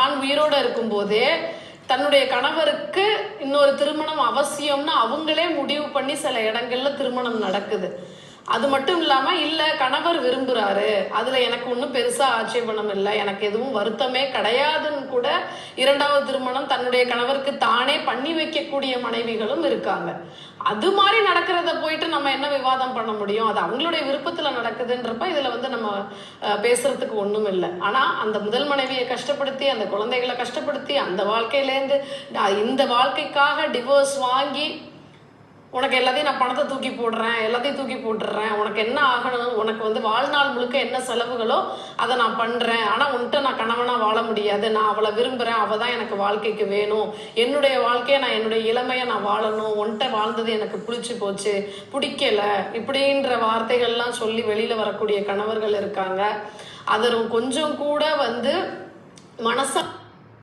நான் உயிரோட இருக்கும்போதே தன்னுடைய கணவருக்கு இன்னொரு திருமணம் அவசியம்னு அவங்களே முடிவு பண்ணி சில இடங்கள்ல திருமணம் நடக்குது. அது மட்டும் இல்லாமல் இல்லை கணவர் விரும்புகிறாரு அதில் எனக்கு ஒன்றும் பெருசாக ஆட்சேபணம் இல்லை. எனக்கு எதுவும் வருத்தமே கிடையாதுன்னு கூட இரண்டாவது திருமணம் தன்னுடைய கணவருக்கு தானே பண்ணி வைக்கக்கூடிய மனைவிகளும் இருக்காங்க. அது மாதிரி நடக்கிறத போயிட்டு நம்ம என்ன விவாதம் பண்ண முடியும்? அது அவங்களுடைய விருப்பத்தில் நடக்குதுன்றப்ப இதில் வந்து நம்ம பேசுறதுக்கு ஒன்றும் இல்லை. ஆனால் அந்த முதல் மனைவியை கஷ்டப்படுத்தி அந்த குழந்தைகளை கஷ்டப்படுத்தி அந்த வாழ்க்கையிலேருந்து நான் இந்த வாழ்க்கைக்காக டிவோர்ஸ் வாங்கி உனக்கு எல்லாத்தையும் நான் பணத்தை தூக்கி போடுறேன் எல்லாத்தையும் தூக்கி போட்டுடுறேன். உனக்கு என்ன ஆகணும் உனக்கு வந்து வாழ்நாள் முழுக்க என்ன செலவுகளோ அதை நான் பண்ணுறேன் ஆனால் உன்கிட்ட நான் கணவனாக வாழ முடியாது. நான் அவளை விரும்புகிறேன் அவள் தான் எனக்கு வாழ்க்கைக்கு வேணும். என்னுடைய வாழ்க்கையை நான் என்னுடைய இளமையை நான் வாழணும். உன்கிட்ட வாழ்ந்தது எனக்கு பிடிச்சி போச்சு. பிடிக்கலை. இப்படின்ற வார்த்தைகள்லாம் சொல்லி வெளியில் வரக்கூடிய கணவர்கள் இருக்காங்க. அது கொஞ்சம் கூட வந்து மனசா